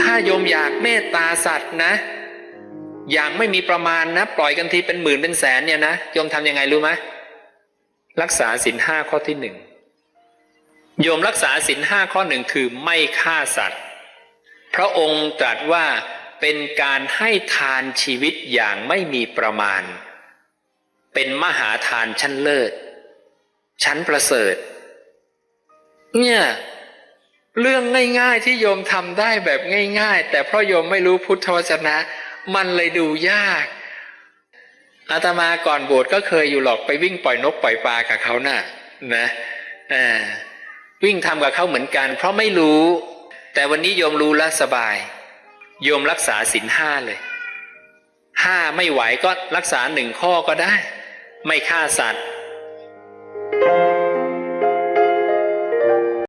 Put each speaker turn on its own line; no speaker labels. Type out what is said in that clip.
ถ้าโยมอยากเมตตาสัตว์นะ อย่างไม่มีประมาณนะ ปล่อยกันทีเป็นหมื่นเป็นแสนเนี่ยนะโยมทำยังไงรู้ไหมรักษาศีลห้าข้อที่หนึ่งโยมรักษาศีลห้าข้อหนึ่งคือไม่ฆ่าสัตว์ พระองค์ตรัสว่าเป็นการให้ทานชีวิตอย่างไม่มีประมาณ เป็นมหาทานชั้นเลิศ ชั้นประเสริฐ เนี่ย เรื่องง่ายๆที่โยมทำได้แบบง่าย ๆ แต่เพราะโยมไม่รู้พุทธวจนะ มันเลยดูยากอาตมาก่อนบวชก็เคยอยู่หรอกไปวิ่งปล่อยนกปล่อยปลากับเขาน่ะนะวิ่งทำกับเขาเหมือนกัน เพราะไม่รู้ แต่วันนี้โยมรู้แล้วสบาย โยมรักษาศีลห้าเลยห้าไม่ไหวก็รักษาหนึ่งข้อก็ได้ ไม่ฆ่าสัตว์